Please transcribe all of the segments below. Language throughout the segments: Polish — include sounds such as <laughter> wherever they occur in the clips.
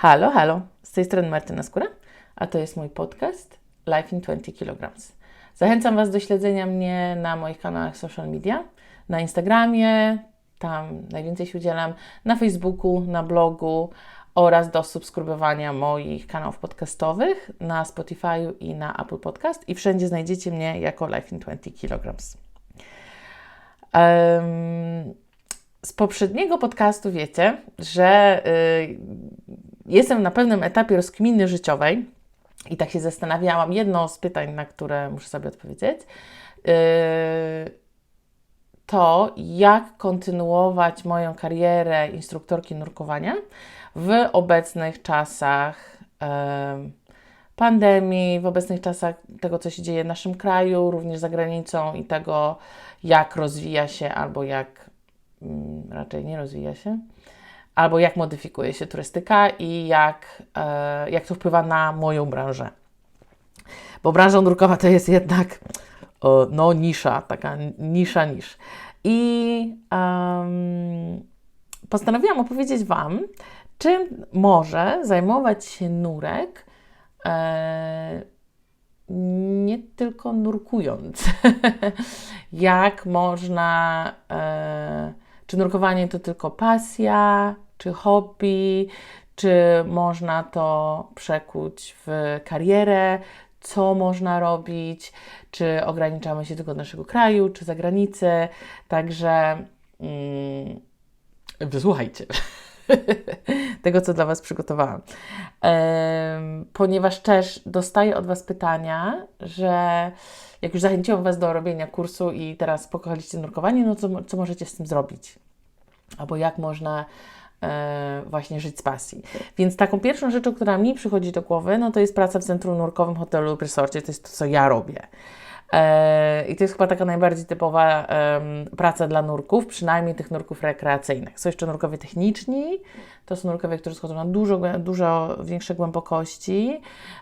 Halo, halo, z tej strony Martyna Skóra, a to jest mój podcast Life in 20 kg. Zachęcam Was do śledzenia mnie na moich kanałach social media, na Instagramie, tam najwięcej się udzielam, na Facebooku, na blogu oraz do subskrybowania moich kanałów podcastowych na Spotify i na Apple Podcast i wszędzie znajdziecie mnie jako Life in 20 kg. Um, z poprzedniego podcastu wiecie, że y, jestem na pewnym etapie rozkminy życiowej i tak się zastanawiałam. Jedno z pytań, na które muszę sobie odpowiedzieć, yy, to jak kontynuować moją karierę instruktorki nurkowania w obecnych czasach yy, pandemii, w obecnych czasach tego, co się dzieje w naszym kraju, również za granicą i tego, jak rozwija się albo jak mm, raczej nie rozwija się albo jak modyfikuje się turystyka i jak, e, jak to wpływa na moją branżę. Bo branża nurkowa to jest jednak o, no, nisza, taka nisza nisz. I um, postanowiłam opowiedzieć Wam, czym może zajmować się nurek e, nie tylko nurkując. <laughs> jak można, e, czy nurkowanie to tylko pasja, czy hobby, czy można to przekuć w karierę, co można robić, czy ograniczamy się tylko do naszego kraju, czy za granicę. Także mm, wysłuchajcie <laughs> tego, co dla Was przygotowałam. Ponieważ też dostaję od Was pytania, że jak już zachęciłam Was do robienia kursu i teraz pokochaliście nurkowanie, no co, co możecie z tym zrobić? Albo jak można E, właśnie żyć z pasji. Więc taką pierwszą rzeczą, która mi przychodzi do głowy, no to jest praca w centrum nurkowym, hotelu lub resorcie. To jest to, co ja robię. E, I to jest chyba taka najbardziej typowa praca dla nurków, przynajmniej tych nurków rekreacyjnych. Są jeszcze nurkowie techniczni, to są nurkowie, którzy schodzą na dużo, dużo większe głębokości.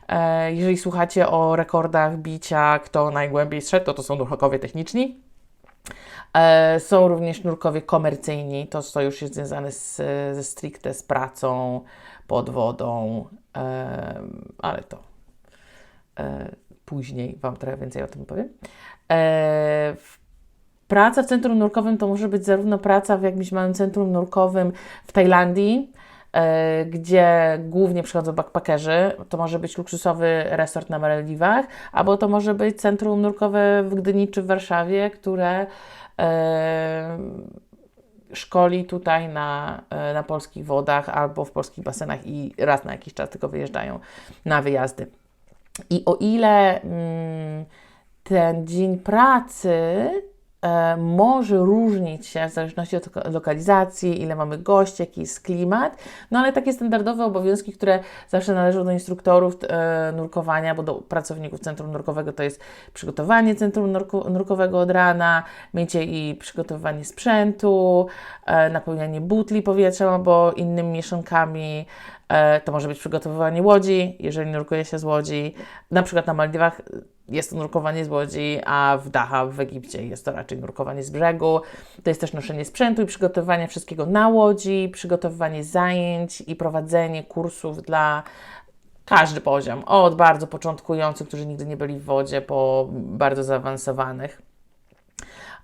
E, jeżeli słuchacie o rekordach bicia, kto najgłębiej zszedł, to to są nurkowie techniczni. E, są również nurkowie komercyjni, to co już jest związane z, ze stricte z pracą pod wodą, ale to później Wam trochę więcej o tym powiem. Praca w centrum nurkowym to może być zarówno praca w jakimś małym centrum nurkowym w Tajlandii, gdzie głównie przychodzą backpackerzy. To może być luksusowy resort na Malediwach, albo to może być centrum nurkowe w Gdyni czy w Warszawie, które szkoli tutaj na, e, na polskich wodach albo w polskich basenach i raz na jakiś czas tylko wyjeżdżają na wyjazdy. I o ile mm, ten dzień pracy E, może różnić się w zależności od lokalizacji, ile mamy gości, jaki jest klimat, no ale takie standardowe obowiązki, które zawsze należą do instruktorów e, nurkowania, bo do pracowników centrum nurkowego to jest przygotowanie centrum nurkowego od rana, mycie i przygotowywanie sprzętu, e, napełnianie butli powietrzem albo innymi mieszankami, to może być przygotowywanie łodzi, jeżeli nurkuje się z łodzi, na przykład na Maldiwach jest to nurkowanie z łodzi, a w Daha w Egipcie jest to raczej nurkowanie z brzegu. To jest też noszenie sprzętu i przygotowywanie wszystkiego na łodzi, przygotowywanie zajęć i prowadzenie kursów dla każdy poziom, od bardzo początkujących, którzy nigdy nie byli w wodzie, po bardzo zaawansowanych.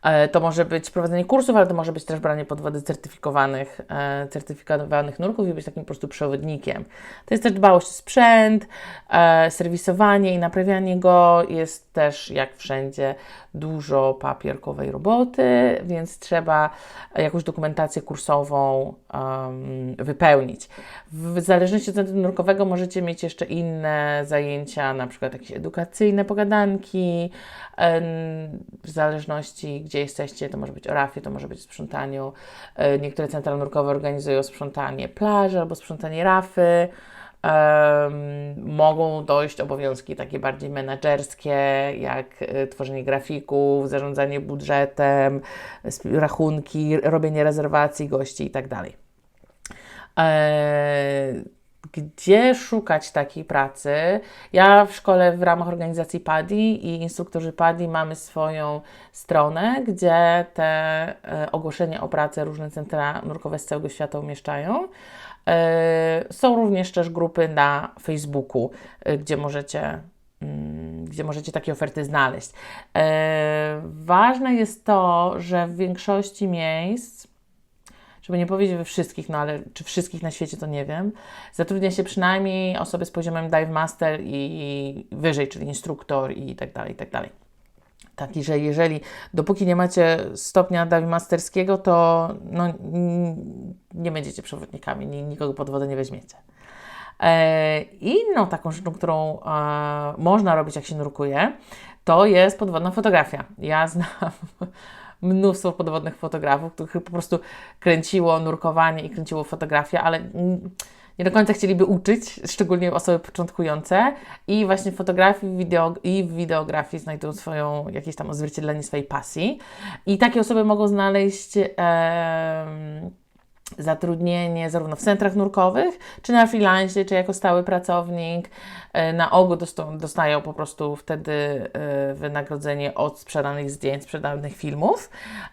E, to może być prowadzenie kursów, ale to może być też branie pod wodę certyfikowanych, e, certyfikowanych nurków i być takim po prostu przewodnikiem. To jest też dbałość o sprzęt, e, serwisowanie i naprawianie go. Jest też, jak wszędzie, dużo papierkowej roboty, więc trzeba jakąś dokumentację kursową um, wypełnić. W zależności od centrum nurkowego możecie mieć jeszcze inne zajęcia, na przykład jakieś edukacyjne pogadanki, w zależności gdzie jesteście, to może być o rafie, to może być sprzątaniu. E, niektóre centra nurkowe organizują sprzątanie plaży albo sprzątanie rafy. Um, mogą dojść obowiązki takie bardziej menedżerskie, jak y, tworzenie grafików, zarządzanie budżetem, rachunki, robienie rezerwacji gości itd. Tak e, gdzie szukać takiej pracy? Ja w szkole w ramach organizacji PADI i instruktorzy PADI mamy swoją stronę, gdzie te e, ogłoszenia o pracę różne centra nurkowe z całego świata umieszczają. E, Są również też grupy na Facebooku, e, gdzie możecie, mm, gdzie możecie takie oferty znaleźć. Ważne jest to, że w większości miejsc, żeby nie powiedzieć we wszystkich, no ale czy wszystkich na świecie to nie wiem, zatrudnia się przynajmniej osoby z poziomem Dive Master i wyżej, czyli instruktor i tak dalej, i tak dalej. Taki, że jeżeli, dopóki nie macie stopnia dive masterskiego, to no, nie będziecie przewodnikami, ni- nikogo pod wodę nie weźmiecie. E, inną taką rzeczą, którą e, można robić, jak się nurkuje, to jest podwodna fotografia. Ja znam mnóstwo podwodnych fotografów, których po prostu kręciło nurkowanie i kręciło fotografię, ale nie do końca chcieliby uczyć, szczególnie osoby początkujące. I właśnie w fotografii wideo, i w wideografii znajdują swoją, jakieś tam odzwierciedlenie swojej pasji. I takie osoby mogą znaleźć zatrudnienie zarówno w centrach nurkowych, czy na freelance, czy jako stały pracownik. E, Na ogół dostają po prostu wtedy e, wynagrodzenie od sprzedanych zdjęć, sprzedanych filmów,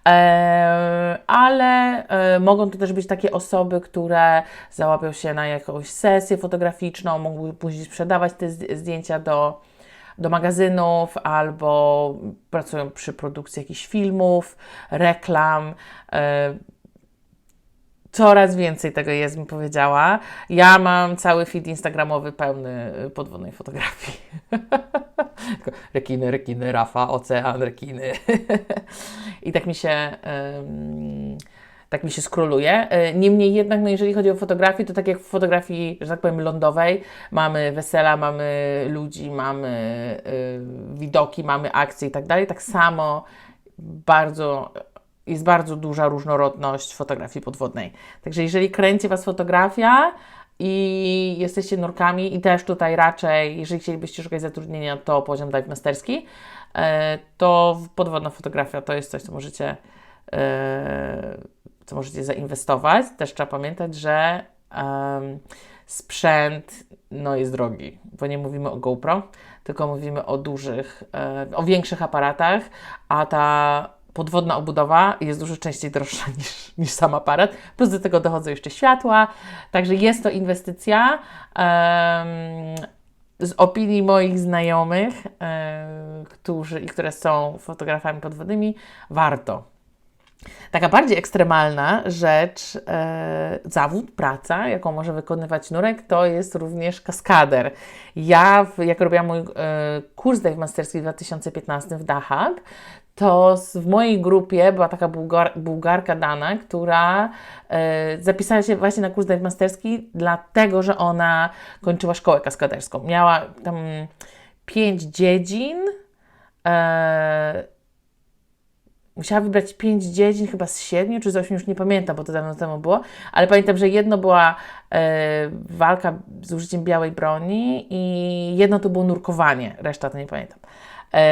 E, ale mogą to też być takie osoby, które załapią się na jakąś sesję fotograficzną, mogą później sprzedawać te zdjęcia do do magazynów albo pracują przy produkcji jakichś filmów, reklam. Coraz więcej tego jest, bym powiedziała. Ja mam cały feed instagramowy pełny y, podwodnej fotografii. <laughs> Rekiny, rekiny, Rafa, ocean, rekiny. <laughs> I tak mi się, ym, tak mi się skróluje. Y, Niemniej jednak, no jeżeli chodzi o fotografię, to tak jak w fotografii, że tak powiem, lądowej, mamy wesela, mamy ludzi, mamy y, widoki, mamy akcje i tak dalej. Tak samo bardzo jest bardzo duża różnorodność fotografii podwodnej. Także jeżeli kręci Was fotografia i jesteście nurkami i też tutaj raczej, jeżeli chcielibyście szukać zatrudnienia, to poziom dive masterski, e, to podwodna fotografia to jest coś, co możecie, e, co możecie zainwestować. Też trzeba pamiętać, że sprzęt no, jest drogi, bo nie mówimy o GoPro, tylko mówimy o dużych, e, o większych aparatach, a ta podwodna obudowa jest dużo częściej droższa <laughs> niż, niż sam aparat. Plus do tego dochodzą jeszcze światła, także jest to inwestycja. Z opinii moich znajomych, którzy które są fotografami podwodnymi, warto. Taka bardziej ekstremalna rzecz, e, zawód, praca, jaką może wykonywać nurek, to jest również kaskader. Ja, w, jak robiłam mój e, kurs dive masterski w 2015 w Dachab, to w mojej grupie była taka Bułgar, Bułgarka Dana, która e, zapisała się właśnie na kurs dive masterski, dlatego że ona kończyła szkołę kaskaderską. Miała tam pięć dziedzin. E, musiała wybrać pięć dziedzin, chyba z siedmiu czy z ośmiu, już nie pamiętam, bo to dawno temu było, ale pamiętam, że jedno była e, walka z użyciem białej broni i jedno to było nurkowanie, reszta to nie pamiętam. E,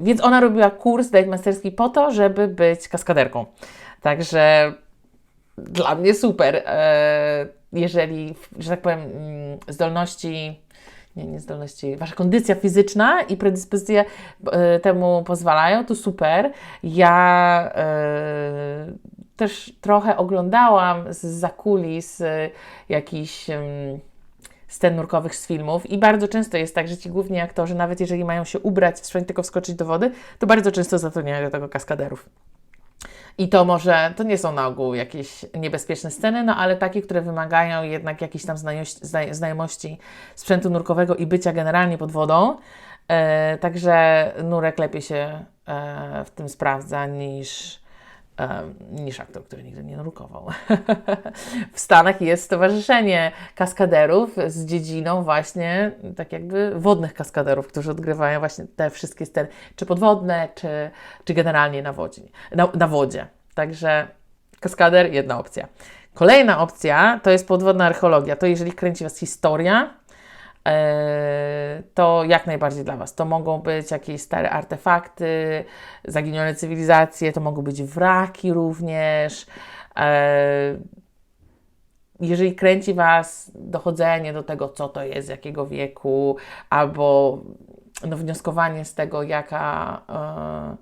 więc ona robiła kurs dive masterski po to, żeby być kaskaderką. Także dla mnie super. E, jeżeli, że tak powiem, mm, zdolności, nie, nie zdolności, wasza kondycja fizyczna i predyspozycje e, temu pozwalają, to super. Ja e, też trochę oglądałam z zakulis e, jakichś scen nurkowych z filmów i bardzo często jest tak, że ci główni aktorzy, nawet jeżeli mają się ubrać sprzęt tylko wskoczyć do wody, to bardzo często zatrudniają do tego kaskaderów. I to może, to nie są na ogół jakieś niebezpieczne sceny, no ale takie, które wymagają jednak jakiejś tam znajomości, zna- znajomości sprzętu nurkowego i bycia generalnie pod wodą. E, także nurek lepiej się e, w tym sprawdza niż, niż aktor, który nigdy nie nurkował. <laughs> w Stanach jest stowarzyszenie kaskaderów z dziedziną właśnie tak jakby wodnych kaskaderów, którzy odgrywają właśnie te wszystkie sceny, czy podwodne, czy, czy generalnie na wodzie, na, na wodzie. Także kaskader, jedna opcja. Kolejna opcja to jest podwodna archeologia. To jeżeli kręci Was historia, to jak najbardziej dla Was. To mogą być jakieś stare artefakty, zaginione cywilizacje, to mogą być wraki również. E, jeżeli kręci Was dochodzenie do tego, co to jest, jakiego wieku, albo no, wnioskowanie z tego, jaka, e,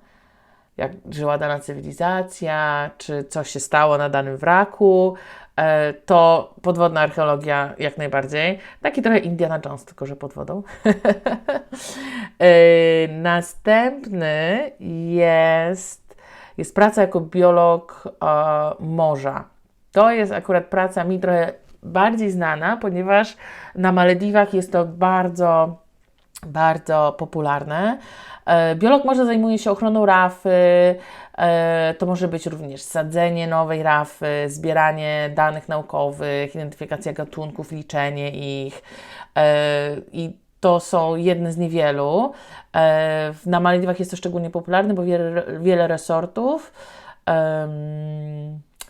jak żyła dana cywilizacja, czy coś się stało na danym wraku, e, to podwodna archeologia jak najbardziej. Taki trochę Indiana Jones, tylko że pod wodą. <laughs> E, następny jest, jest praca jako biolog e, morza. To jest akurat praca mi trochę bardziej znana, ponieważ na Malediwach jest to bardzo, bardzo popularne. E, biolog może zajmuje się ochroną rafy, e, to może być również sadzenie nowej rafy, zbieranie danych naukowych, identyfikacja gatunków, liczenie ich e, i to są jedne z niewielu. Na Malediwach jest to szczególnie popularne, bo wiele, wiele resortów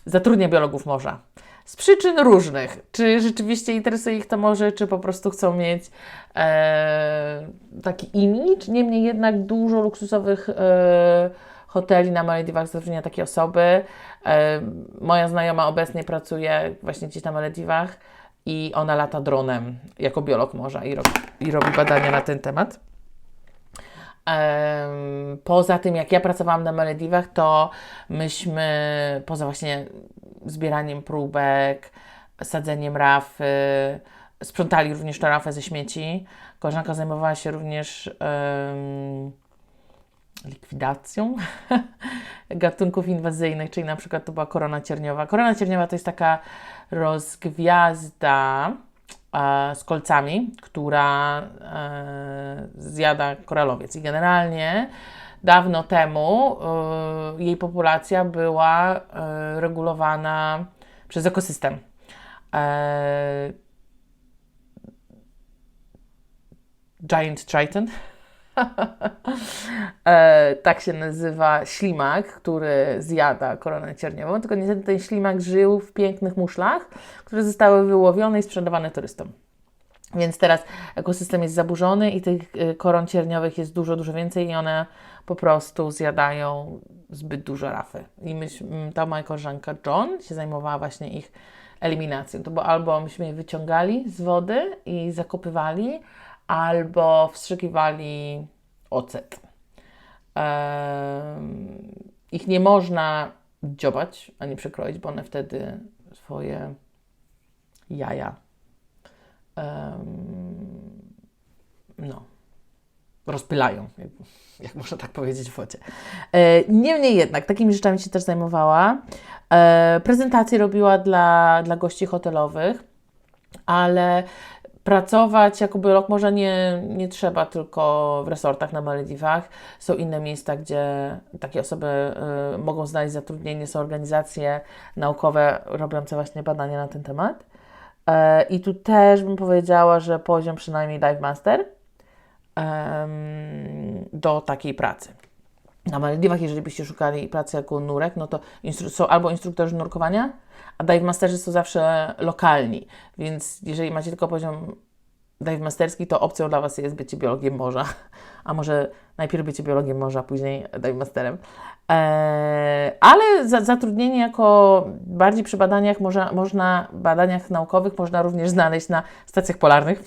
zatrudnia biologów morza. Z przyczyn różnych. Czy rzeczywiście interesuje ich to morze, czy po prostu chcą mieć e, taki imidż. Niemniej jednak dużo luksusowych e, hoteli na Malediwach zatrudnia takie osoby. E, moja znajoma obecnie pracuje właśnie gdzieś na Malediwach i ona lata dronem jako biolog morza i, robi, i robi badania na ten temat. Poza tym, jak ja pracowałam na Malediwach, to myśmy, poza właśnie zbieraniem próbek, sadzeniem rafy, sprzątali również tę rafę ze śmieci. Koleżanka zajmowała się również um, likwidacją <laughs> gatunków inwazyjnych, czyli na przykład to była korona cierniowa. Korona cierniowa to jest taka rozgwiazda e, z kolcami, która e, zjada koralowiec. I generalnie dawno temu e, jej populacja była e, regulowana przez ekosystem. E, Giant Triton. e, <laughs> tak się nazywa ślimak, który zjada koronę cierniową, tylko niestety ten ślimak żył w pięknych muszlach, które zostały wyłowione i sprzedawane turystom. Więc teraz ekosystem jest zaburzony i tych y, koron cierniowych jest dużo, dużo więcej i one po prostu zjadają zbyt dużo rafy. I ta moja koleżanka John się zajmowała właśnie ich eliminacją. To bo albo myśmy je wyciągali z wody i zakopywali, albo wstrzykiwali ocet. Ich nie można dziobać ani przekroić, bo one wtedy swoje jaja no, rozpylają, jak, można tak powiedzieć w wodzie. E, niemniej jednak, takimi rzeczami się też zajmowała. E, prezentacje robiła dla, dla gości hotelowych, ale pracować jako biolog może nie, nie trzeba tylko w resortach na Malediwach. Są inne miejsca, gdzie takie osoby y, mogą znaleźć zatrudnienie. Są organizacje naukowe robiące właśnie badania na ten temat. E, I tu też bym powiedziała, że poziom przynajmniej Dive Master do takiej pracy. Na Malediwach, jeżeli byście szukali pracy jako nurek, no to są albo instruktorzy nurkowania, a dive masterzy są zawsze lokalni, więc jeżeli macie tylko poziom dive masterski, to opcją dla Was jest bycie biologiem morza, a może najpierw bycie biologiem morza, później dive masterem. Eee, ale za, zatrudnienie jako bardziej przy badaniach można, można, badaniach naukowych można również znaleźć na stacjach polarnych.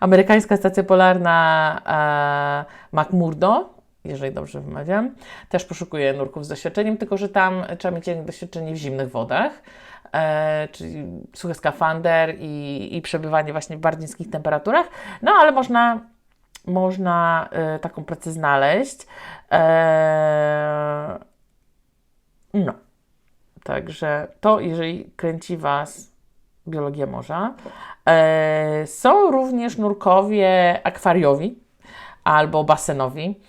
Amerykańska stacja polarna e, McMurdo, jeżeli dobrze wymawiam, też poszukuje nurków z doświadczeniem, tylko że tam trzeba mieć doświadczenie w zimnych wodach. E, czyli suchy skafander i, i przebywanie właśnie w bardzo niskich temperaturach. No ale można, można e, taką pracę znaleźć. E, no. Także to, jeżeli kręci Was biologia morza. Są również nurkowie akwariowi albo basenowi.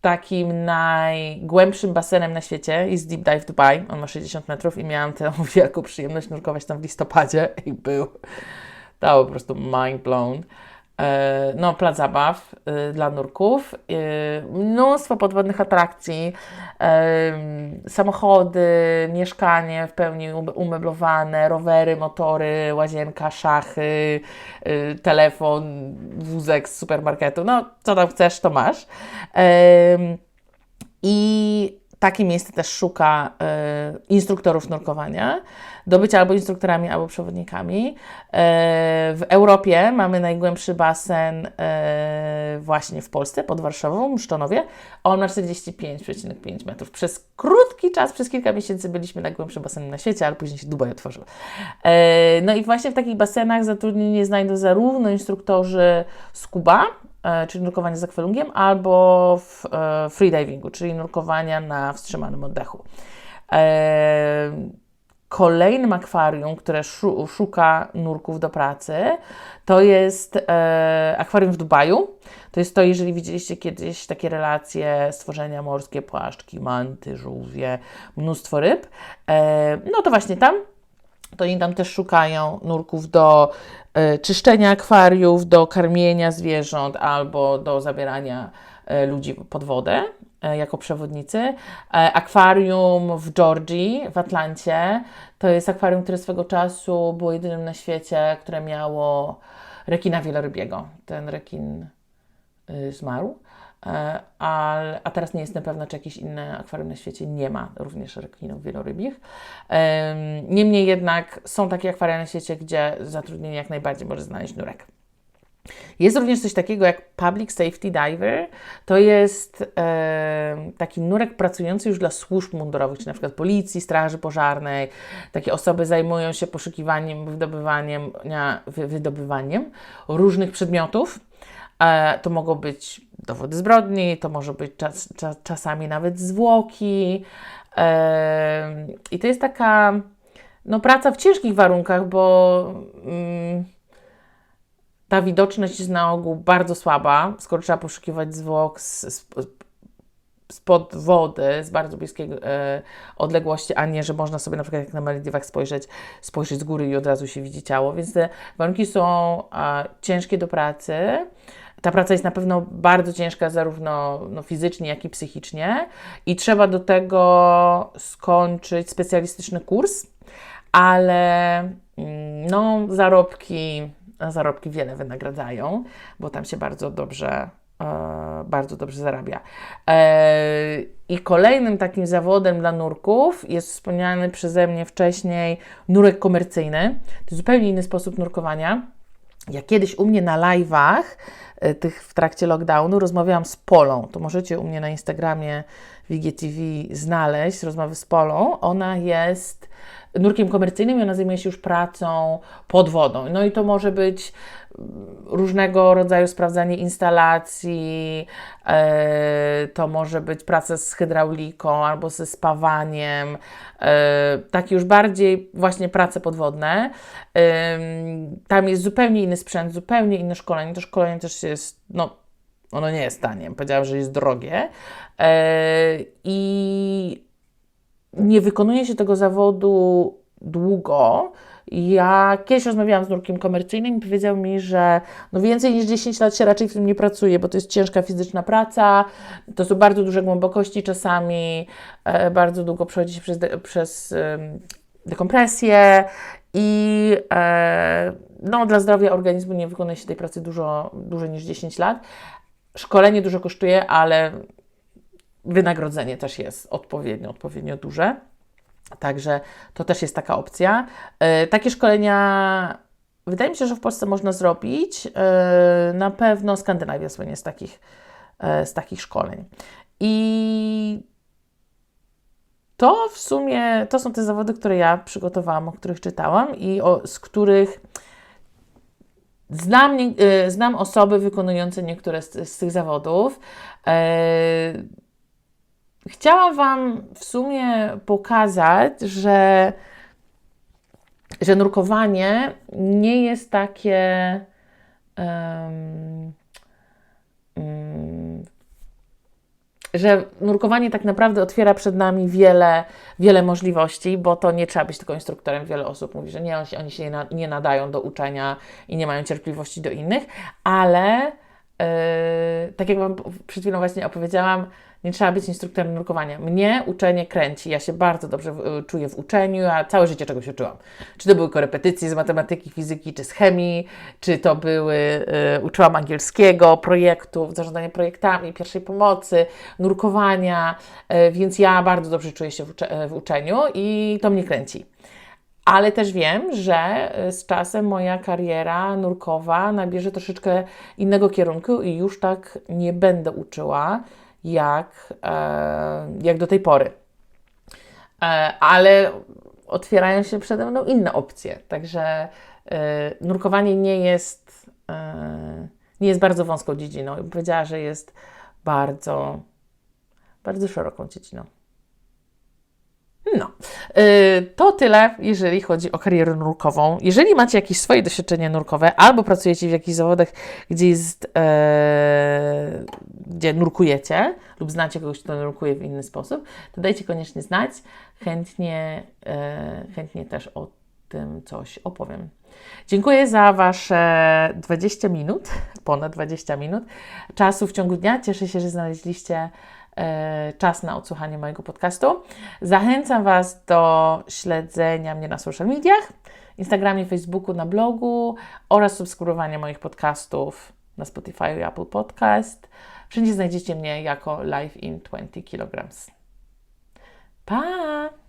Takim najgłębszym basenem na świecie jest Deep Dive Dubai. On ma 60 metrów i miałam tę <laughs> wielką przyjemność nurkować tam w listopadzie i był to po prostu mind blown. E, no, plac zabaw e, dla nurków, e, mnóstwo podwodnych atrakcji, samochody, mieszkanie w pełni umeblowane, rowery, motory, łazienka, szachy, telefon, wózek z supermarketu, no co tam chcesz, to masz. I takie miejsce też szuka y, instruktorów nurkowania do bycia albo instruktorami, albo przewodnikami. Y, w Europie mamy najgłębszy basen y, właśnie w Polsce, pod Warszawą, w Szczonowie. On ma 45,5 metrów. Przez krótki czas, przez kilka miesięcy byliśmy najgłębszym basenem na świecie, ale później się Dubaj otworzył. no i właśnie w takich basenach zatrudnienie znajdą zarówno instruktorzy scuba, E, czyli nurkowanie z akwalungiem, albo w e, freedivingu, czyli nurkowania na wstrzymanym oddechu. E, kolejnym akwarium, które szuka nurków do pracy, to jest akwarium w Dubaju. To jest to, jeżeli widzieliście kiedyś takie relacje, stworzenia morskie, płaszczki, manty, żółwie, mnóstwo ryb, no to właśnie tam to oni tam też szukają nurków do y, czyszczenia akwariów, do karmienia zwierząt albo do zabierania y, ludzi pod wodę y, jako przewodnicy. Akwarium w Georgii, w Atlancie, to jest akwarium, które swego czasu było jedynym na świecie, które miało rekina wielorybiego. Ten rekin zmarł. E, a, a teraz nie jestem pewna, czy jakieś inne akwarium na świecie nie ma również rekinów wielorybich. Niemniej jednak są takie akwaria na świecie, gdzie zatrudnienie jak najbardziej może znaleźć nurek. Jest również coś takiego jak Public Safety Diver. To jest e, taki nurek pracujący już dla służb mundurowych, czy na przykład policji, straży pożarnej. Takie osoby zajmują się poszukiwaniem, wydobywaniem, wydobywaniem różnych przedmiotów. E, to mogą być dowody zbrodni, to może być czas, czas, czasami nawet zwłoki. I to jest taka no, praca w ciężkich warunkach, bo mm, ta widoczność jest na ogół bardzo słaba, skoro trzeba poszukiwać zwłok z, z, spod wody, z bardzo bliskiej e, odległości, a nie, że można sobie na przykład jak na Malediwach spojrzeć, spojrzeć z góry i od razu się widzi ciało. Więc te warunki są ciężkie do pracy. Ta praca jest na pewno bardzo ciężka, zarówno no, fizycznie, jak i psychicznie, i trzeba do tego skończyć specjalistyczny kurs, ale mm, no, zarobki, zarobki wiele wynagradzają, bo tam się bardzo dobrze, e, bardzo dobrze zarabia. E, I kolejnym takim zawodem dla nurków jest wspomniany przeze mnie wcześniej nurek komercyjny. To zupełnie inny sposób nurkowania. Ja kiedyś u mnie na live'ach E, tych w trakcie lockdownu rozmawiałam z Polą. To możecie u mnie na Instagramie WGTV znaleźć rozmowy z Polą. Ona jest nurkiem komercyjnym i ona zajmuje się już pracą pod wodą. No i to może być różnego rodzaju sprawdzanie instalacji, e, to może być praca z hydrauliką albo ze spawaniem, e, takie już bardziej właśnie prace podwodne. E, tam jest zupełnie inny sprzęt, zupełnie inne szkolenie. To szkolenie też jest, no, ono nie jest tanie, powiedziałam, że jest drogie. I nie wykonuje się tego zawodu długo, ja kiedyś rozmawiałam z nurkiem komercyjnym i powiedział mi, że no więcej niż 10 lat się raczej w tym nie pracuje, bo to jest ciężka fizyczna praca, to są bardzo duże głębokości czasami, e, bardzo długo przechodzi się przez, de, przez e, dekompresję i e, no, dla zdrowia organizmu nie wykonuje się tej pracy dużo dłużej niż 10 lat. Szkolenie dużo kosztuje, ale wynagrodzenie też jest odpowiednio, odpowiednio duże. Także to też jest taka opcja. E, takie szkolenia wydaje mi się, że w Polsce można zrobić. E, na pewno Skandynawia słynie z takich, e, z takich szkoleń. I to w sumie to są te zawody, które ja przygotowałam, o których czytałam i o, z których znam, znam osoby wykonujące niektóre z, z tych zawodów. Chciałam Wam w sumie pokazać, że, że nurkowanie nie jest takie. Um, um, że nurkowanie tak naprawdę otwiera przed nami wiele, wiele możliwości, bo to nie trzeba być tylko instruktorem. Wiele osób mówi, że nie, oni się nie nadają do uczenia i nie mają cierpliwości do innych, ale tak jak Wam przed chwilą właśnie opowiedziałam, nie trzeba być instruktorem nurkowania. Mnie uczenie kręci. Ja się bardzo dobrze w, czuję w uczeniu, a całe życie czegoś uczyłam. Czy to były korepetycje z matematyki, fizyki, czy z chemii, czy to były, y, uczyłam angielskiego, projektów, zarządzania projektami, pierwszej pomocy, nurkowania, y, więc ja bardzo dobrze czuję się w uczeniu i to mnie kręci. Ale też wiem, że y, z czasem moja kariera nurkowa nabierze troszeczkę innego kierunku i już tak nie będę uczyła jak, e, jak do tej pory. E, ale otwierają się przede mną inne opcje. Także e, nurkowanie nie jest, e, nie jest bardzo wąską dziedziną. Powiedziała, że jest bardzo, bardzo szeroką dziedziną. No, yy, to tyle, jeżeli chodzi o karierę nurkową. Jeżeli macie jakieś swoje doświadczenia nurkowe, albo pracujecie w jakichś zawodach, gdzie jest, e, gdzie nurkujecie, lub znacie kogoś, kto nurkuje w inny sposób, to dajcie koniecznie znać. Chętnie, e, chętnie też o tym coś opowiem. Dziękuję za Wasze 20 minut, ponad 20 minut czasu w ciągu dnia. Cieszę się, że znaleźliście czas na odsłuchanie mojego podcastu. Zachęcam Was do śledzenia mnie na social mediach, Instagramie, Facebooku, na blogu oraz subskrybowania moich podcastów na Spotify i Apple Podcast. Wszędzie znajdziecie mnie jako Live in 20 kg. Pa!